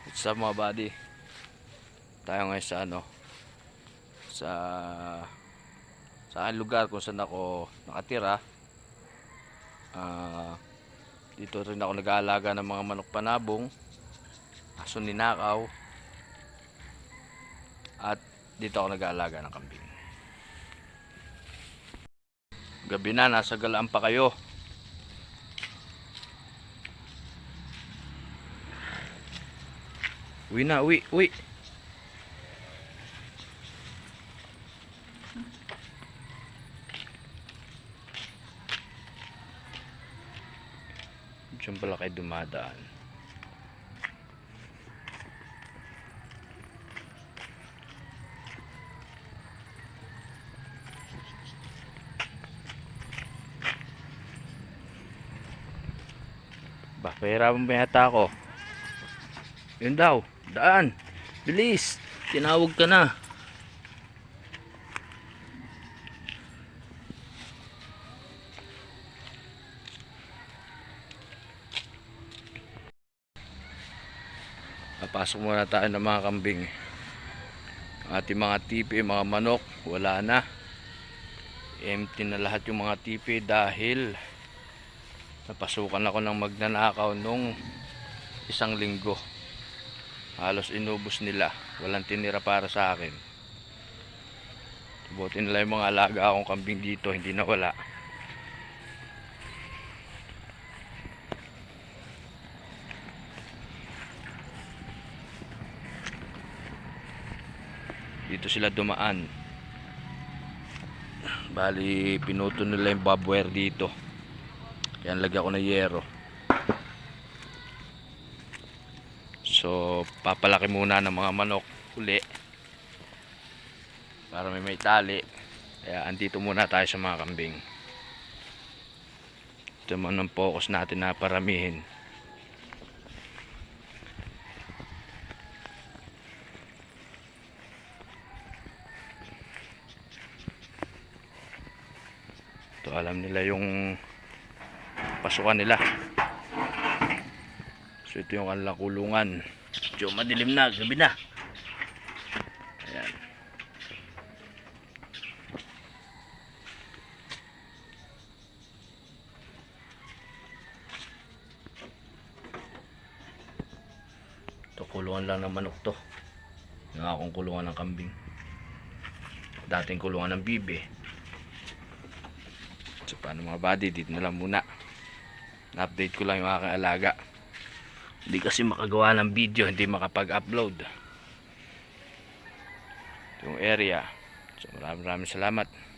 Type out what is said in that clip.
What's up mga buddy? Tayo ngayon sa ano sa sa lugar kung saan ako nakatira. Ah, dito rin ako nag-aalaga ng mga manok panabong, aso ninakaw, at dito ako nag-aalaga ng kambing. Gabi na, nasa galaan pa kayo. Uwi na, uwi, uwi. Diyan pala kayo dumadaan. Ba, pahirapan ba yata ako? Yun daw, daan. Bilis, tinawag ka na. Papasok muna tayo ng mga kambing. Ating mga tipi, mga manok, wala na. Empty na lahat yung mga tipi dahil napasukan ako ng magnanakaw nung isang linggo. Halos inubos nila. Walang tinira para sa akin. Buti nila yung mga alaga akong kambing dito, hindi na wala. Dito sila dumaan. Bali, pinuto nila yung bob wire dito. Kaya lagyan ko ng yero. So, papalaki muna ng mga manok uli. Para may may tali. Kaya andito muna tayo sa mga kambing. Ito man ang focus natin na paramihin. Ito alam nila yung pasukan nila. So ito yung kanilang kulungan. Medyo madilim na, gabi na. Ayan. Ito kulungan lang ng manok to. Yung akong kulungan ng kambing. Dating kulungan ng bibe. So paano mga buddy, dito na lang muna. Na-update ko lang yung aking alaga. Hindi kasi makagawa ng video, hindi makapag-upload. Yung area. So maraming maraming salamat.